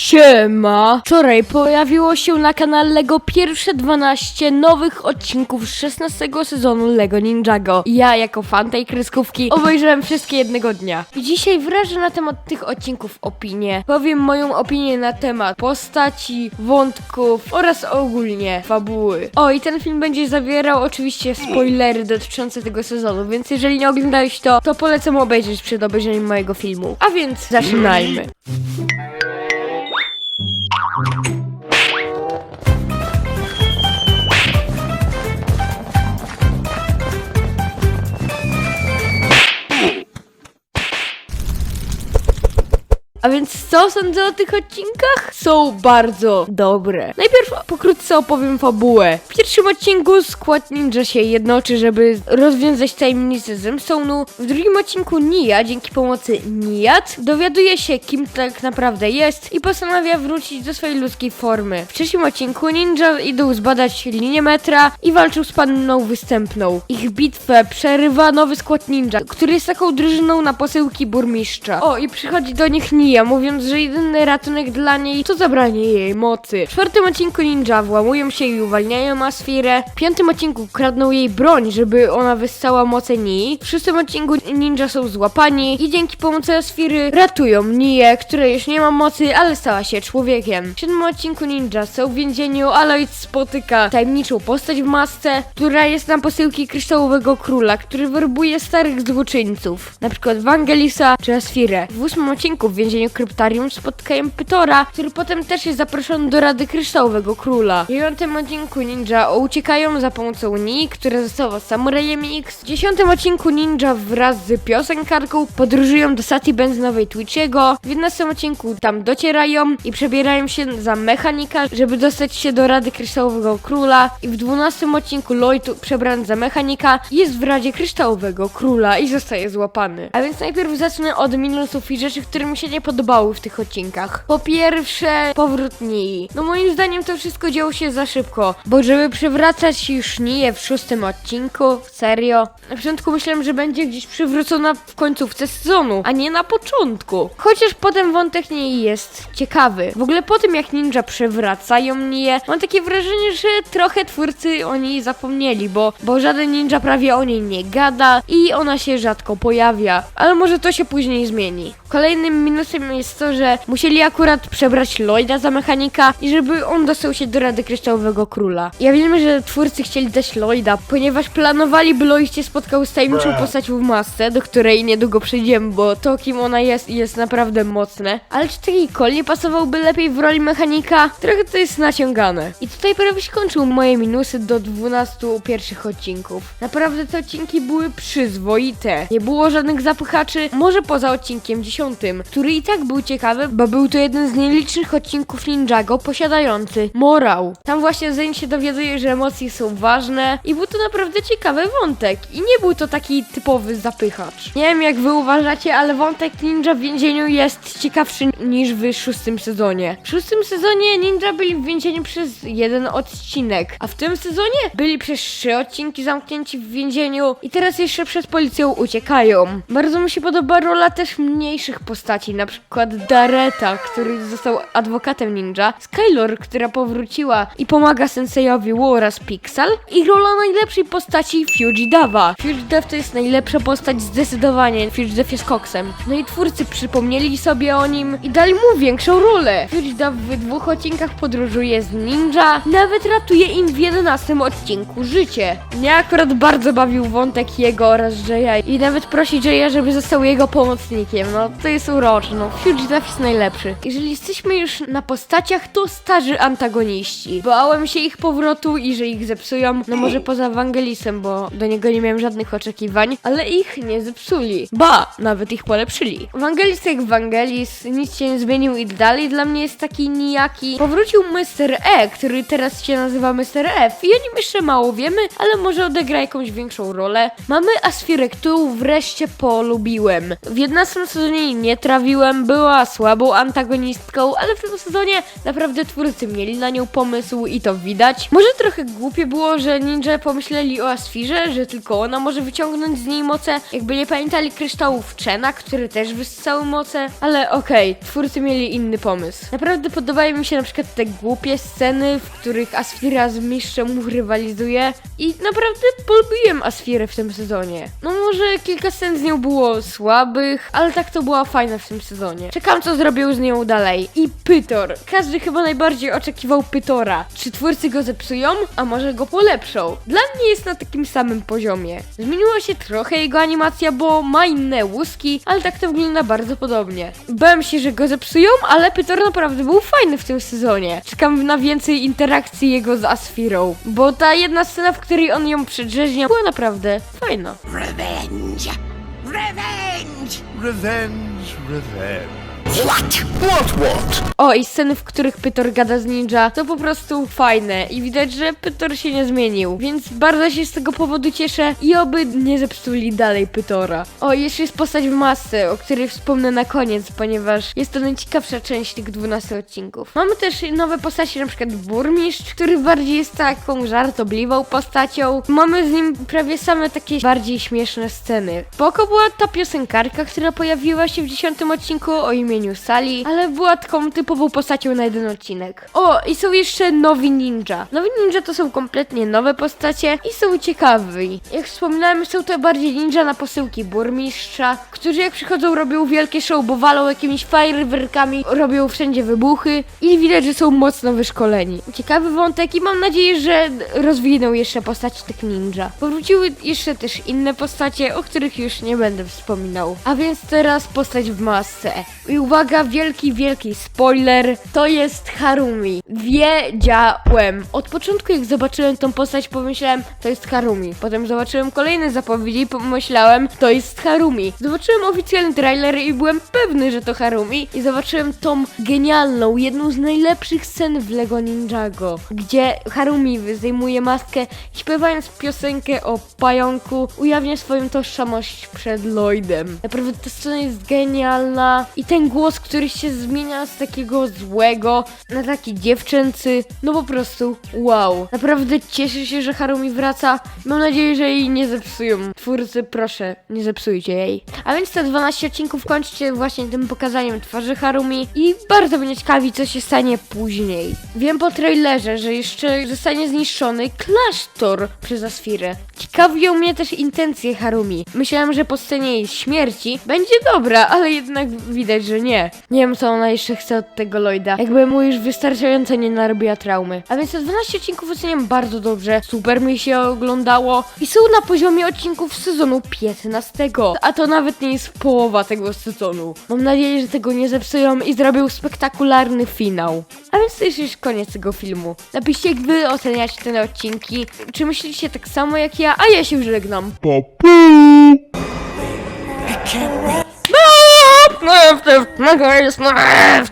Siema! Wczoraj pojawiło się na kanale LEGO pierwsze 12 nowych odcinków z 16 sezonu LEGO Ninjago. Ja, jako fan tej kreskówki, obejrzałem wszystkie jednego dnia. I dzisiaj wyrażę na temat tych odcinków opinię. Powiem moją opinię na temat postaci, wątków oraz ogólnie fabuły. O, i ten film będzie zawierał oczywiście spoilery dotyczące tego sezonu, więc jeżeli nie oglądałeś to, to polecam obejrzeć przed obejrzeniem mojego filmu. A więc zaczynajmy. A więc co sądzę o tych odcinkach? Są bardzo dobre. Najpierw pokrótce opowiem fabułę. W pierwszym odcinku skład ninja się jednoczy, żeby rozwiązać tajemnicę Zemstone'u. W drugim odcinku Nia, dzięki pomocy Niat, dowiaduje się kim tak naprawdę jest i postanawia wrócić do swojej ludzkiej formy. W trzecim odcinku ninja idą zbadać linię metra i walczą z panną występną. Ich bitwę przerywa nowy skład ninja, który jest taką drużyną na posyłki burmistrza. O, i przychodzi do nich Nia, mówiąc, że jedyny ratunek dla niej to zabranie jej mocy. W czwartym odcinku ninja włamują się i uwalniają Asfirę. W piątym odcinku kradną jej broń, żeby ona wyssała moce Nii. W szóstym odcinku ninja są złapani i dzięki pomocy Asfiry ratują Nię, która już nie ma mocy, ale stała się człowiekiem. W siódmym odcinku ninja są w więzieniu, Aloyd spotyka tajemniczą postać w masce, która jest na posyłki kryształowego króla, który werbuje starych złoczyńców, na przykład Wangelisa czy Asfirę. W ósmym odcinku w więzieniu kryptarium spotkają Pytora, który potem też jest zaproszony do Rady Kryształowego Króla. W dziewiątym odcinku ninja uciekają za pomocą Nii, która została samurajem X. W dziesiątym odcinku ninja wraz z piosenkarką podróżują do stacji benzynowej Twitchiego. W jedenastym odcinku tam docierają i przebierają się za mechanika, żeby dostać się do Rady Kryształowego Króla. I w dwunastym odcinku Lloyd przebrany za mechanika jest w Radzie Kryształowego Króla i zostaje złapany. A więc najpierw zacznę od minusów i rzeczy, które mi się nie podobały w tych odcinkach. Po pierwsze, powrót Nii. No moim zdaniem to wszystko działo się za szybko, bo żeby przywracać już Niję w szóstym odcinku, serio. Na początku myślałem, że będzie gdzieś przywrócona w końcówce sezonu, a nie na początku. Chociaż potem wątek Nii jest ciekawy. W ogóle po tym jak ninja przewracają Niję, mam takie wrażenie, że trochę twórcy o niej zapomnieli, bo, bo żaden ninja prawie o niej nie gada i ona się rzadko pojawia. Ale może to się później zmieni. Kolejnym minusem jest to, że musieli akurat przebrać Lloyda za mechanika i żeby on dostał się do Rady Kryształowego Króla. Ja wiem, że twórcy chcieli dać Lloyda, ponieważ planowali, by Lloyd się spotkał z tajemniczą postacią w masce, do której niedługo przejdziemy, bo to kim ona jest jest naprawdę mocne. Ale czy taki Cole nie pasowałby lepiej w roli mechanika? Trochę to jest naciągane. I tutaj prawie się kończą moje minusy do 12 pierwszych odcinków. Naprawdę te odcinki były przyzwoite. Nie było żadnych zapychaczy, może poza odcinkiem 10, który i tak był ciekawy, bo był to jeden z nielicznych odcinków Ninjago posiadający morał. Tam właśnie Zen się dowiaduje, że emocje są ważne i był to naprawdę ciekawy wątek. I nie był to taki typowy zapychacz. Nie wiem jak wy uważacie, ale wątek ninja w więzieniu jest ciekawszy niż w szóstym sezonie. W szóstym sezonie ninja byli w więzieniu przez jeden odcinek, a w tym sezonie byli przez trzy odcinki zamknięci w więzieniu i teraz jeszcze przed policją uciekają. Bardzo mi się podoba rola też mniejszych postaci, na przykład Dareta, który został adwokatem ninja, Skylor, która powróciła i pomaga sensejowi Wu oraz Pixel i rola najlepszej postaci Fujidawa. Fujidaw to jest najlepsza postać zdecydowanie, Fujidaw jest koksem. No i twórcy przypomnieli sobie o nim i dali mu większą rolę. Fujidaw w dwóch odcinkach podróżuje z ninja, nawet ratuje im w jedenastym odcinku życie. Mnie akurat bardzo bawił wątek jego oraz Jaya i nawet prosi Jaya, żeby został jego pomocnikiem. No to jest urocze, no Fujidaw jest najlepszy. Jeżeli jesteśmy już na postaciach, to starzy antagoniści. Bałem się ich powrotu i że ich zepsują, no może poza Wangelisem, bo do niego nie miałem żadnych oczekiwań, ale ich nie zepsuli. Ba, nawet ich polepszyli. Wangelis jak Wangelis, nic się nie zmienił i dalej dla mnie jest taki nijaki. Powrócił Mr. E, który teraz się nazywa Mr. F i o nim jeszcze mało wiemy, ale może odegra jakąś większą rolę. Mamy Asfirę, którą wreszcie polubiłem. W 11 sezonie nie trawiłem, była była słabą antagonistką, ale w tym sezonie naprawdę twórcy mieli na nią pomysł i to widać. Może trochę głupie było, że ninja pomyśleli o Asfirze, że tylko ona może wyciągnąć z niej moce, jakby nie pamiętali kryształów Chena, które też wyssały moce, ale okej, twórcy mieli inny pomysł. Naprawdę podobają mi się na przykład te głupie sceny, w których Asfira z mistrzem rywalizuje i naprawdę polubiłem Asfirę w tym sezonie. No może kilka scen z nią było słabych, ale tak to była fajna w tym sezonie. Czekam co zrobią z nią dalej. I Pytor. Każdy chyba najbardziej oczekiwał Pytora. Czy twórcy go zepsują, a może go polepszą? Dla mnie jest na takim samym poziomie. Zmieniła się trochę jego animacja, bo ma inne łuski, ale tak to wygląda bardzo podobnie. Bałem się, że go zepsują, ale Pytor naprawdę był fajny w tym sezonie. Czekam na więcej interakcji jego z Asfirą, bo ta jedna scena, w której on ją przedrzeźnia, była naprawdę fajna. Revenge! Revenge! Revenge, revenge. What? What, what? O, i sceny, w których Pytor gada z ninja, to po prostu fajne i widać, że Pytor się nie zmienił, więc bardzo się z tego powodu cieszę i oby nie zepsuli dalej Pytora. O, jeszcze jest postać w masce, o której wspomnę na koniec, ponieważ jest to najciekawsza część tych 12 odcinków. Mamy też nowe postacie, na przykład Burmistrz, który bardziej jest taką żartobliwą postacią. Mamy z nim prawie same takie bardziej śmieszne sceny. Spoko była ta piosenkarka, która pojawiła się w 10 odcinku o imieniu Sali, ale była taką typową postacią na jeden odcinek. O, i są jeszcze nowi ninja. Nowi ninja to są kompletnie nowe postacie i są ciekawi. Jak wspominałem, są to bardziej ninja na posyłki burmistrza, którzy jak przychodzą robią wielkie show, bo walą jakimiś fajerwerkami, robią wszędzie wybuchy i widać, że są mocno wyszkoleni. Ciekawy wątek i mam nadzieję, że rozwiną jeszcze postaci tych ninja. Powróciły jeszcze też inne postacie, o których już nie będę wspominał. A więc teraz postać w masce. I uwaga, wielki, wielki spoiler, to jest Harumi. Wiedziałem. Od początku jak zobaczyłem tą postać pomyślałem, to jest Harumi. Potem zobaczyłem kolejne zapowiedzi i pomyślałem, to jest Harumi. Zobaczyłem oficjalny trailer i byłem pewny, że to Harumi. I zobaczyłem tą genialną, jedną z najlepszych scen w Lego Ninjago, gdzie Harumi zdejmuje maskę, śpiewając piosenkę o pająku, ujawnia swoją tożsamość przed Lloydem. Naprawdę ta scena jest genialna i ten głos, który się zmienia z takiego złego na taki dziewczęcy, no po prostu wow. Naprawdę cieszę się, że Harumi wraca. Mam nadzieję, że jej nie zepsują. Twórcy, proszę, nie zepsujcie jej. A więc te 12 odcinków kończcie właśnie tym pokazaniem twarzy Harumi i bardzo mnie ciekawi, co się stanie później. Wiem po trailerze, że jeszcze zostanie zniszczony klasztor przez Asfirę. Ciekawią mnie też intencje Harumi. Myślałem, że po scenie jej śmierci będzie dobra, ale jednak widać, że nie. Nie wiem, co ona jeszcze chce od tego Lloyda. Jakby mu już wystarczająco nie narobiła traumy. A więc te 12 odcinków oceniam bardzo dobrze. Super mi się oglądało. I są na poziomie odcinków z sezonu 15. A to nawet nie jest połowa tego sezonu. Mam nadzieję, że tego nie zepsują i zrobią spektakularny finał. A więc to jest już koniec tego filmu. Napiszcie, jak wy oceniacie te odcinki. Czy myślicie tak samo jak ja? A ja się już żegnam. Papu! No, no,